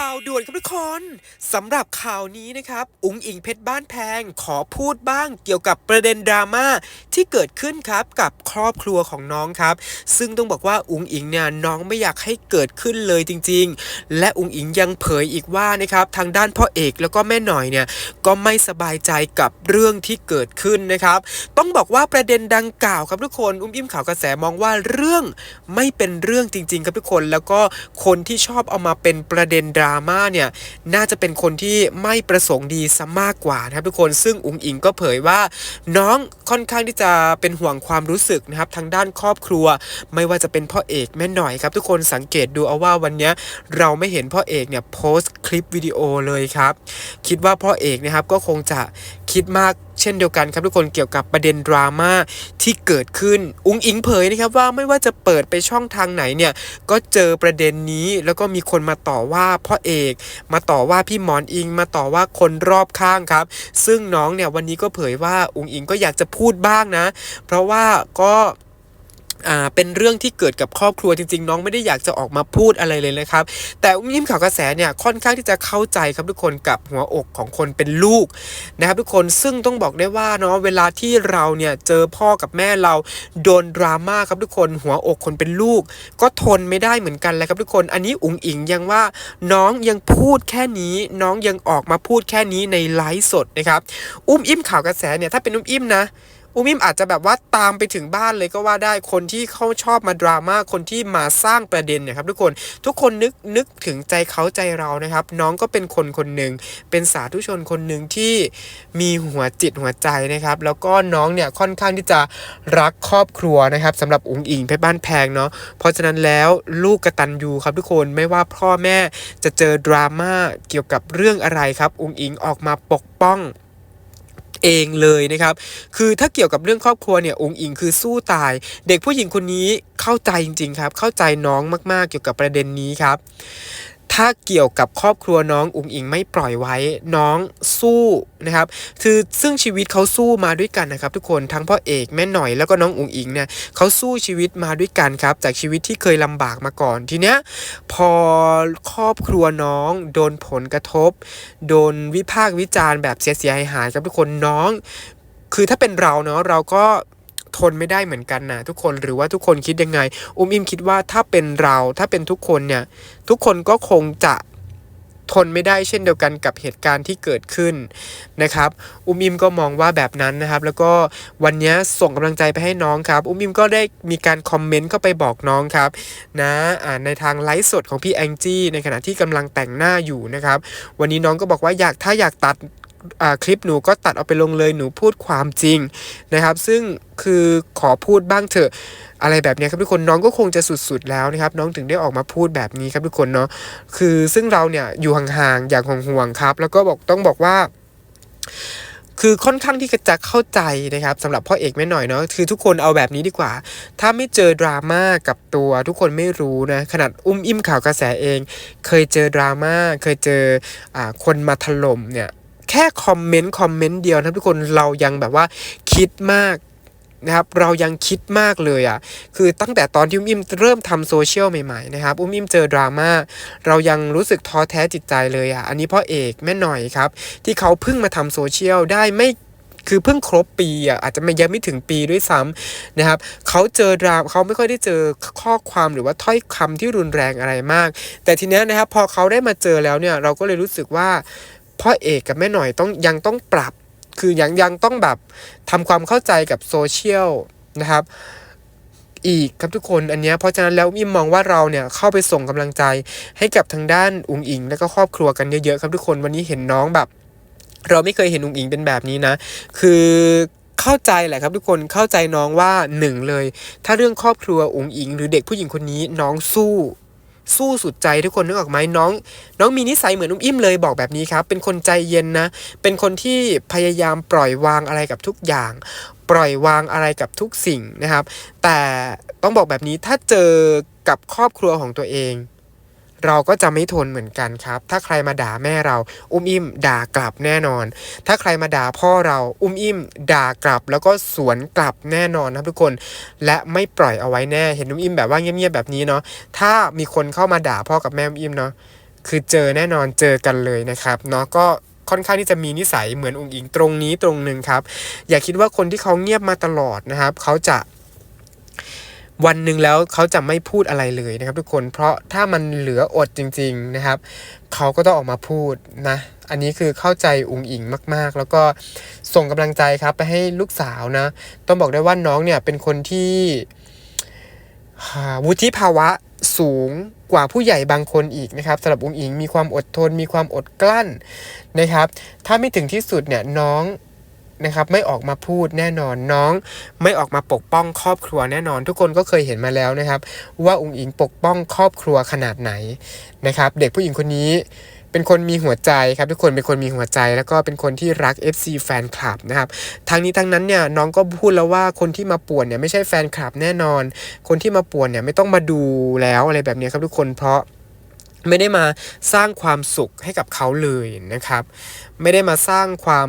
ข่าวด่วนครับทุกคนสำหรับข่าวนี้นะครับ อุ๋งอิงเพชรบ้านแพงขอพูดบ้างเกี่ยวกับประเด็นดราม่าที่เกิดขึ้นครับกับครอบครัวของน้องครับ ซึ่งต้องบอกว่าอุ๋งอิงเนี่ยน้องไม่อยากให้เกิดขึ้นเลยจริง ๆ และอุ๋งอิงยังเผยอีกว่านะครับทางด้านพ่อเอกแล้วก็แม่หน่อยเนี่ยก็ไม่สบายใจกับเรื่องที่เกิดขึ้นนะครับ ต้องบอกว่าประเด็นดังกล่าวครับทุกคนอุ้มอิ่มข่าวกระแสมองว่าเรื่องไม่เป็นเรื่องจริง ๆ ครับทุกคน แล้วก็คนที่ชอบเอามาเป็นประเด็นดราม่าเนี่ยน่าจะเป็นคนที่ไม่ประสงค์ดีซะมากกว่านะครับทุกคนซึ่งอุ๋งอิงก็เผยว่า น้องค่อนข้างที่จะเป็นห่วงความรู้สึกนะครับทางด้านครอบครัว ไม่ว่าจะเป็นพ่อเอกแม่หน่อยครับทุกคนสังเกตดูเอาว่าวันนี้เราไม่เห็นพ่อเอกเนี่ยโพสต์คลิปวิดีโอเลยครับ คิดว่าพ่อเอกนะครับก็คงจะคิดมากเช่นเดียวกันครับทุกคนเกี่ยวกับประเด็นดราม่าที่เกิดขึ้น อุ้งอิงเผยนะครับว่าไม่ว่าจะเปิดไปช่องทางไหนเนี่ยก็เจอประเด็นนี้แล้วก็มีคนมาต่อว่าพ่อเอก มาต่อว่าพี่หมอนอิงมาต่อว่าคนรอบข้างครับ ซึ่งน้องเนี่ยวันนี้ก็เผยว่าอุ้งอิงก็อยากจะพูดบ้างนะ เพราะว่าก็ อ่าเป็นเรื่องที่เกิดกับครอบครัวจริง ๆ น้องไม่ได้อยากจะออกมาพูดอะไรเลยนะครับ แต่อุ้มยิ้มข่าวกระแสเนี่ยค่อนข้างที่จะเข้าใจครับทุกคนกับหัวอกของคนเป็นลูกนะครับทุกคนซึ่งต้องบอกได้ว่าเนาะเวลาที่เราเนี่ยเจอพ่อกับแม่เราโดนดราม่าครับทุกคนหัวอกคนเป็นลูก ก็ทนไม่ได้เหมือนกันเลยครับทุกคน อันนี้อุ๋งอิงยังว่าน้องยังพูดแค่นี้ น้องยังออกมาพูดแค่นี้ในไลฟ์สดนะครับอุ้มอิ่มข่าวกระแสเนี่ยถ้าเป็นอุ้มอิ่มนะ อุมิมอาจจะแบบว่าตามไปถึงบ้านเลยก็ว่าได้คนที่เขาชอบมาดราม่าคนที่มาสร้างประเด็นเนี่ยครับทุกคนทุกคนนึกนึกถึงใจเขาใจเรานะครับ น้องก็เป็นคนคนหนึ่งเป็นสาธุชนคนหนึ่งที่มีหัวจิตหัวใจนะครับ แล้วก็น้องเนี่ยค่อนข้างที่จะรักครอบครัวนะครับสำหรับอุ๋งอิงเพชรบ้านแพงเนาะเพราะฉะนั้นแล้วลูกกระตัญญูครับทุกคนไม่ว่าพ่อแม่จะเจอดราม่าเกี่ยวกับเรื่องอะไรครับอุ๋งอิงออกมาปกป้อง เองเลยนะครับ คือถ้าเกี่ยวกับเรื่องครอบครัวเนี่ยองค์อิงคือสู้ตาย เด็กผู้หญิงคนนี้เข้าใจจริงๆครับ เข้าใจน้องมากๆเกี่ยวกับประเด็นนี้ครับ ถ้าเกี่ยวกับครอบครัวน้องอุ๋งอิงไม่ปล่อยไว้น้องสู้นะครับคือซึ่งชีวิตเขาสู้มาด้วยกันนะครับ ทุกคนทั้งพ่อเอกแม่หน่อยแล้วก็น้องอุ๋งอิงเนี่ยเขาสู้ชีวิตมาด้วยกันครับ จากชีวิตที่เคยลำบากมาก่อนทีเนี้ยพอครอบครัวน้อง โดนผลกระทบ โดนวิพากษ์วิจารณ์แบบเสียหายหายครับทุกคนน้อง คือถ้าเป็นเราเนาะเราก็ ทนไม่ได้เหมือนกันนะทุกคนหรือว่าทุกคนคิดยังไง อุ้มอิมคิดว่าถ้าเป็นเราถ้าเป็นทุกคนเนี่ย ทุกคนก็คงจะทนไม่ได้เช่นเดียวกันกับเหตุการณ์ที่เกิดขึ้นนะครับ อุ้มอิมก็มองว่าแบบนั้นนะครับ แล้วก็วันนี้ส่งกำลังใจไปให้น้องครับ อุ้มอิมก็ได้มีการคอมเมนต์เข้าไปบอกน้องครับนะในทางไลฟ์สดของพี่แองจี้ในขณะที่กำลังแต่งหน้าอยู่นะครับ วันนี้น้องก็บอกว่าอยากถ้าอยากตัด คลิปหนูก็ตัดเอาไปลงเลยหนูพูดความจริงนะครับ ซึ่งคือขอพูดบ้างเถอะอะไรแบบนี้ครับทุกคนน้องก็คงจะสุดๆแล้วนะครับ น้องถึงได้ออกมาพูดแบบนี้ครับทุกคนเนาะคือซึ่งเราเนี่ยอยู่ห่างๆอย่างห่วงๆครับ แล้วก็บอกต้องบอกว่าคือค่อนข้างที่จะเข้าใจนะครับสำหรับพ่อเอกไม่หน่อยเนาะคือทุกคนเอาแบบนี้ดีกว่า ถ้าไม่เจอดราม่ากับตัวทุกคนไม่รู้นะขนาดอุ้มอิ่มข่าวกระแสเอง เคยเจอดราม่าเคยเจออคนมาถล่มเนี่ย แค่คอมเมนต์คอมเมนต์เดียวนะทุกคนเรายังแบบว่าคิดมากนะครับเรายังคิดมากเลยอะ่ะคือตั้งแต่ตอนที่อุ้มอิมเริ่มทำโซเชียลใหม่ๆนะครับอุ้มอิมเจอดราม่าเรายังรู้สึกท้อแท้จิตใจเลยอะ่ะอันนี้พ่อเอกแม่หน่อยครับ ที่เขาเพิ่งมาทำโซเชียลได้ไม่คือเพิ่งครบปีอะอาจจะไม่ยังไม่ถึงปีด้วยซ้ำนะครับเขาเจอดราเขาไม่ค่อยได้เจอข้อความหรือว่าถ้อยคำที่รุนแรงอะไรมาก แต่ทีเนี้ยนะครับพอเขาได้มาเจอแล้วเนี่ยเราก็เลยรู้สึกว่า พ่อเอกกับแม่หน่อยต้องยังต้องปรับ คือยังยังต้องแบบทำความเข้าใจกับโซเชียลนะครับ อีกครับทุกคนอันนี้เพราะฉะนั้นแล้วมิมมองว่าเราเนี่ยเข้าไปส่งกำลังใจให้กับทางด้านอุงอิง แล้วก็ครอบครัวกันเยอะๆครับทุกคนวันนี้เห็นน้องแบบ เราไม่เคยเห็นอุงอิงเป็นแบบนี้นะ คือเข้าใจแหละครับทุกคนเข้าใจน้องว่าหนึ่งเลย ถ้าเรื่องครอบครัวอุ๋งอิง หรือเด็กผู้หญิงคนนี้น้องสู้ สู้สุดใจทุกคนนึกออกไหมน้อง น้องมีนิสัยเหมือนอุ้มอิ่มเลยบอกแบบนี้ครับ เป็นคนใจเย็นนะ เป็นคนที่พยายามปล่อยวางอะไรกับทุกอย่าง ปล่อยวางอะไรกับทุกสิ่งนะครับ แต่ต้องบอกแบบนี้ถ้าเจอกับครอบครัวของตัวเอง เราก็จะไม่ทนเหมือนกันครับ ถ้าใครมาด่าแม่เรา อุ้มอิ่มด่ากลับแน่นอน ถ้าใครมาด่าพ่อเรา อุ้มอิ่มด่ากลับ แล้วก็สวนกลับแน่นอนนะครับทุกคน และไม่ปล่อยเอาไว้แน่ เห็นอุ้มอิ่มแบบว่าเงียบๆแบบนี้เนาะ ถ้ามีคนเข้ามาด่าพ่อกับแม่อุ้มอิ่มเนาะ คือเจอแน่นอนเจอกันเลยนะครับ เนาะก็ค่อนข้างที่จะมีนิสัยเหมือนองค์อิงตรงนี้ตรงหนึ่งครับ อย่าคิดว่าคนที่เขาเงียบมาตลอดนะครับ เขาจะ วันหนึ่งแล้วเขาจะไม่พูดอะไรเลยนะครับ ทุกคนเพราะถ้ามันเหลืออดจริง ๆนะครับ เขาก็ต้องออกมาพูดนะ อันนี้คือเข้าใจอุงอิงมาก ๆ แล้วก็ส่งกำลังใจครับไปให้ลูกสาวนะ ต้องบอกได้ว่าน้องเนี่ยเป็นคนที่วุฒิภาวะสูงกว่าผู้ใหญ่บางคนอีกนะครับสำหรับอุงอิงมีความอดทนมีความอดกลั้นนะครับ ถ้าไม่ถึงที่สุดเนี่ยน้อง นะครับไม่ออกมาพูดแน่นอนน้อง ไม่ออกมาปกป้องครอบครัวแน่นอน ทุกคนก็เคยเห็นมาแล้วนะครับ ว่าอุงอิงปกป้องครอบครัวขนาดไหนนะครับ เด็กผู้หญิงคนนี้เป็นคนมีหัวใจครับทุกคนเป็นคนมีหัวใจ แล้วก็เป็นคนที่รัก FC แฟนคลับนะครับทางนี้ทั้งนั้นเนี่ยน้องก็พูดแล้วว่าคนที่มาป่วนเนี่ยไม่ใช่แฟนคลับแน่นอน คนที่มาป่วนเนี่ยไม่ต้องมาดูแล้วอะไรแบบนี้ครับทุกคนเพราะ ไม่ได้มาสร้างความสุขให้กับเขาเลยนะครับ ไม่ได้มาสร้างความ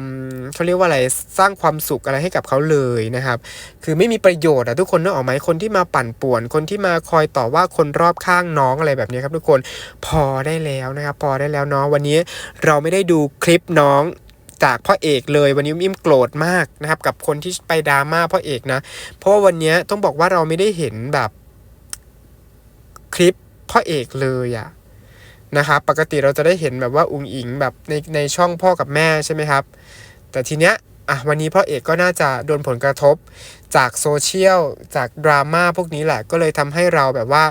เขาเรียกว่าอะไรสร้างความสุขอะไรให้กับเขาเลยนะครับ คือไม่มีประโยชน์อะทุกคนนึกออกไหมคนที่มาปั่นป่วน คนที่มาคอยต่อว่าคนรอบข้างน้องอะไรแบบนี้ครับ ทุกคนพอได้แล้วนะครับ พอได้แล้วเนาะวันนี้เราไม่ได้ดูคลิปน้องจากพ่อเอกเลยวันนี้อิ่มโกรธมากนะครับ กับคนที่ไปดราม่าพ่อเอกนะ เพราะว่าวันนี้ต้องบอกว่าเราไม่ได้เห็นแบบคลิปพ่อเอกเลยอะ นะครับปกติเราจะได้เห็นแบบว่าอุงอิงแบบในในช่องพ่อกับแม่ใช่ไหมครับ แต่ทีเนี้ยอะวันนี้พ่อเอกก็น่าจะโดนผลกระทบจากโซเชียลจากดราม่าพวกนี้แหละก็เลยทำให้เราแบบว่า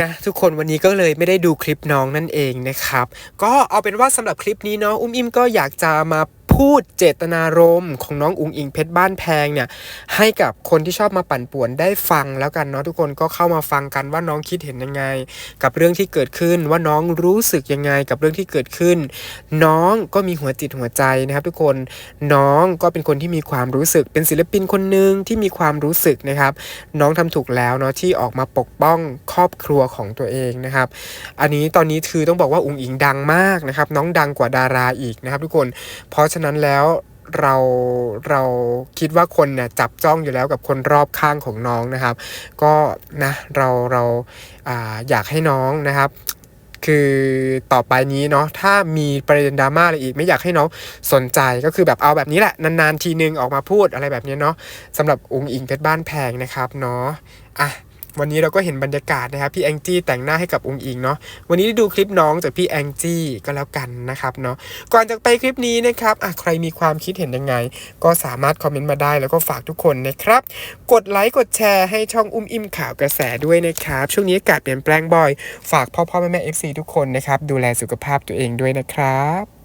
นะทุกคนวันนี้ก็เลยไม่ได้ดูคลิปน้องนั่นเองนะครับ ก็เอาเป็นว่าสำหรับคลิปนี้เนาะอุ้มอิมก็อยากจะมา พูดเจตนารมณ์ของน้องอุงอิงเพชรบ้านแพงเนี่ยให้กับคนที่ชอบมาปั่นป่วนได้ฟังแล้วกันเนาะทุกคนก็เข้ามาฟังกันว่าน้องคิดเห็นยังไง กับเรื่องที่เกิดขึ้นว่าน้องรู้สึกยังไง กับเรื่องที่เกิดขึ้น น้องก็มีหัวจิตหัวใจนะครับ ทุกคนน้องก็เป็นคนที่มีความรู้สึกเป็นศิลปินคนหนึ่งที่มีความรู้สึกนะครับ น้องทำถูกแล้วเนาะที่ออกมาปกป้องครอบครัวของตัวเองนะครับ อันนี้ตอนนี้คือต้องบอกว่าอุงอิงดังมากนะครับ น้องดังกว่าดาราอีกนะครับ ทุกคนเพราะฉะนั้นนั้นแล้วเราเราคิดว่าคนเนี่ยจับจ้องอยู่แล้วกับคนรอบข้างของน้องนะครับ ก็นะเราเราอาอยากให้น้องนะครับ คือต่อไปนี้เนาะถ้ามีประเด็นดราม่าอะไรอีก ไม่อยากให้น้องสนใจก็คือแบบเอาแบบนี้แหละ นานๆทีนึงออกมาพูดอะไรแบบนี้เนาะสำหรับอุงอิงเพชรบ้านแพงนะครับเนาะอะ วันนี้เราก็เห็นบรรยากาศนะครับพี่แองจี้แต่งหน้าให้กับอุงอิงเนาะวันนี้ได้ดูคลิปน้องจากพี่แองจี้ก็แล้วกันนะครับเนาะก่อนจากไปคลิปนี้นะครับอะใครมีความคิดเห็นยังไง ก็สามารถคอมเมนต์มาได้แล้วก็ฝากทุกคนนะครับ กดไลค์กดแชร์ให้ช่องอุ้มอิ่มข่าวกระแสด้วยนะครับ ช่วงนี้อากาศเปลี่ยนแปลงบ่อย ฝากพ่อพ่อแม่แม่เอฟซีทุกคนนะครับดูแลสุขภาพตัวเองด้วยนะครับ